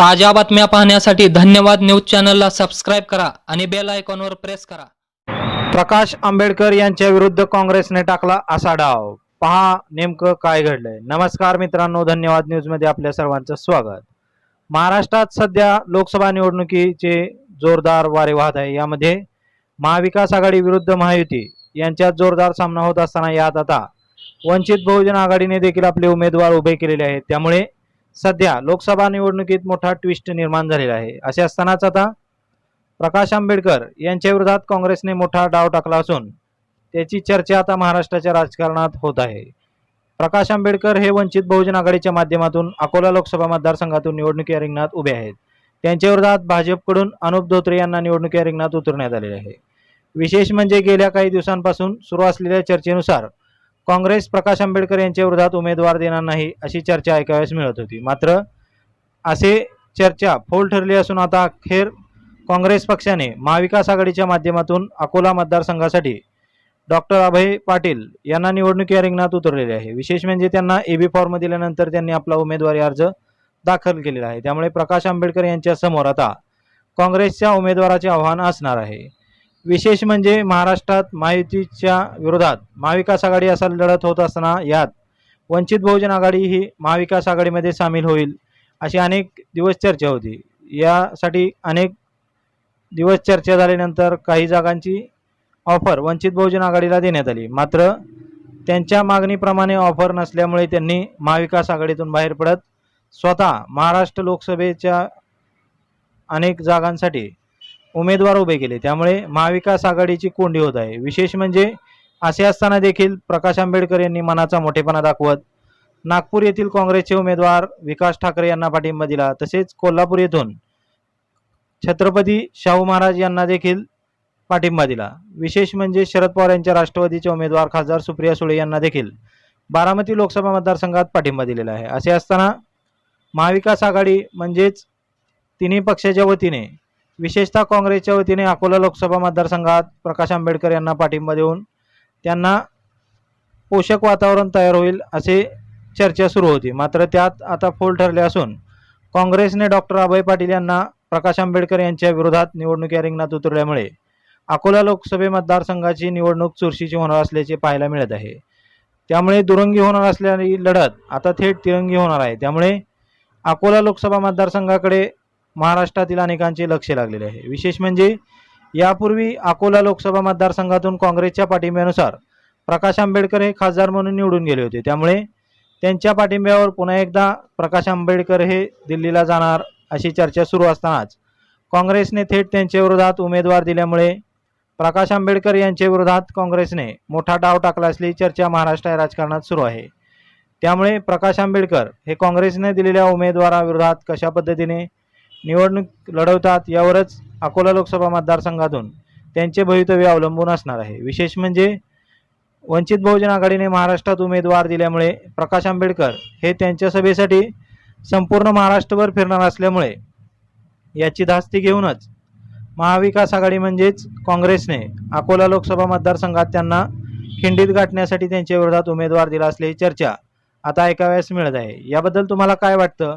ताज्या बातम्या पाहण्यासाठी धन्यवाद न्यूज चॅनलला सबस्क्राईब करा आणि बेल आयकॉनवर प्रेस करा. प्रकाश आंबेडकर यांच्या विरुद्ध काँग्रेसने टाकला असा डाव. पहा नेमकं काय घडलंय. नमस्कार मित्रांनो धन्यवाद न्यूजमध्ये आपल्या सर्वांचं स्वागत. महाराष्ट्रात सध्या लोकसभा निवडणुकीचे जोरदार वारे वाहत आहे. यामध्ये महाविकास आघाडी विरुद्ध महायुती यांच्यात जोरदार सामना होत असताना यात आता वंचित बहुजन आघाडीने देखील आपले उमेदवार उभे केलेले आहेत. त्यामुळे सध्या लोकसभा निवडणुकीत मोठा ट्विस्ट निर्माण झालेला आहे. असे असतानाच आता प्रकाश आंबेडकर यांच्या विरोधात काँग्रेसने मोठा डाव टाकला असून त्याची चर्चा आता महाराष्ट्राच्या राजकारणात होत आहे. प्रकाश आंबेडकर हे वंचित बहुजन आघाडीच्या माध्यमातून अकोला लोकसभा मतदारसंघातून निवडणुकी रिंगणात उभे आहेत. त्यांच्या विरोधात भाजपकडून अनुप धोत्रे यांना निवडणुकी रिंगणात उतरण्यात आलेले आहे. विशेष म्हणजे गेल्या काही दिवसांपासून सुरू असलेल्या चर्चेनुसार काँग्रेस प्रकाश आंबेडकर यांच्या विरोधात उमेदवार देणार नाही अशी चर्चा ऐकाव्यास मिळत होती. मात्र असे चर्चा फोल ठरली असून आता अखेर काँग्रेस पक्षाने महाविकास आघाडीच्या माध्यमातून अकोला मतदारसंघासाठी डॉक्टर अभय पाटील यांना निवडणुकी रिंगणात उतरलेले आहे. विशेष म्हणजे त्यांना ए बी फॉर्म दिल्यानंतर त्यांनी आपला उमेदवारी अर्ज दाखल केलेला आहे. त्यामुळे प्रकाश आंबेडकर यांच्यासमोर आता काँग्रेसच्या उमेदवाराचे आव्हान असणार आहे. विशेष म्हणजे महाराष्ट्रात महायुतीच्या विरोधात महाविकास आघाडी असा लढत होत असताना यात वंचित बहुजन आघाडी ही महाविकास आघाडीमध्ये सामील होईल अशी अनेक दिवस चर्चा होती. यासाठी अनेक दिवस चर्चा झाल्यानंतर काही जागांची ऑफर वंचित बहुजन आघाडीला देण्यात आली. मात्र त्यांच्या मागणीप्रमाणे ऑफर नसल्यामुळे त्यांनी महाविकास आघाडीतून बाहेर पडत स्वतः महाराष्ट्र लोकसभेच्या अनेक जागांसाठी उमेदवार उभे केले. त्यामुळे महाविकास आघाडीची कोंडी होत आहे. विशेष म्हणजे असे असताना देखील प्रकाश आंबेडकर यांनी मनाचा मोठेपणा दाखवत नागपूर येथील काँग्रेसचे उमेदवार विकास ठाकरे यांना पाठिंबा दिला. तसेच कोल्हापूर येथून छत्रपती शाहू महाराज यांना देखील पाठिंबा दिला. विशेष म्हणजे शरद पवार यांच्या राष्ट्रवादीचे उमेदवार खासदार सुप्रिया सुळे यांना देखील बारामती लोकसभा मतदारसंघात पाठिंबा दिलेला आहे. असे असताना महाविकास आघाडी म्हणजेच तिन्ही पक्षाच्या वतीने विशेषतः काँग्रेसच्या वतीने अकोला लोकसभा मतदारसंघात प्रकाश आंबेडकर यांना पाठिंबा देऊन त्यांना पोषक वातावरण तयार होईल असे चर्चा सुरू होती. मात्र त्यात आता फोल ठरले असून काँग्रेसने डॉक्टर अभय पाटील यांना प्रकाश आंबेडकर यांच्या विरोधात निवडणुकी रिंगणात उतरल्यामुळे अकोला लोकसभे मतदारसंघाची निवडणूक चुरशीची होणार असल्याचे पाहायला मिळत आहे. त्यामुळे दुरंगी होणार असल्याने लढत आता थेट तिरंगी होणार आहे. त्यामुळे अकोला लोकसभा मतदारसंघाकडे महाराष्ट्रातील अनेकांचे लक्ष लागलेले आहे. विशेष म्हणजे यापूर्वी अकोला लोकसभा मतदारसंघातून काँग्रेसच्या पाठिंब्यानुसार प्रकाश आंबेडकर हे खासदार म्हणून निवडून गेले होते. त्यामुळे त्यांच्या पाठिंब्यावर पुन्हा एकदा प्रकाश आंबेडकर हे दिल्लीला जाणार अशी चर्चा सुरू असतानाच काँग्रेसने थेट त्यांच्या विरोधात उमेदवार दिल्यामुळे प्रकाश आंबेडकर यांच्या विरोधात काँग्रेसने मोठा डाव टाकला असली चर्चा महाराष्ट्र राजकारणात सुरू आहे. त्यामुळे प्रकाश आंबेडकर हे काँग्रेसने दिलेल्या उमेदवाराविरोधात कशा पद्धतीने निवडणूक लढवतात यावरच अकोला लोकसभा मतदारसंघातून त्यांचे भवितव्य अवलंबून असणार आहे. विशेष म्हणजे वंचित बहुजन आघाडीने महाराष्ट्रात उमेदवार दिल्यामुळे प्रकाश आंबेडकर हे त्यांच्या सभेसाठी संपूर्ण महाराष्ट्रभर फिरणार असल्यामुळे याची धास्ती घेऊनच महाविकास आघाडी म्हणजेच काँग्रेसने अकोला लोकसभा मतदारसंघात त्यांना खिंडीत गाठण्यासाठी त्यांच्या विरोधात उमेदवार दिला असल्याची चर्चा आता ऐकाव्यास मिळत आहे. याबद्दल तुम्हाला काय वाटतं?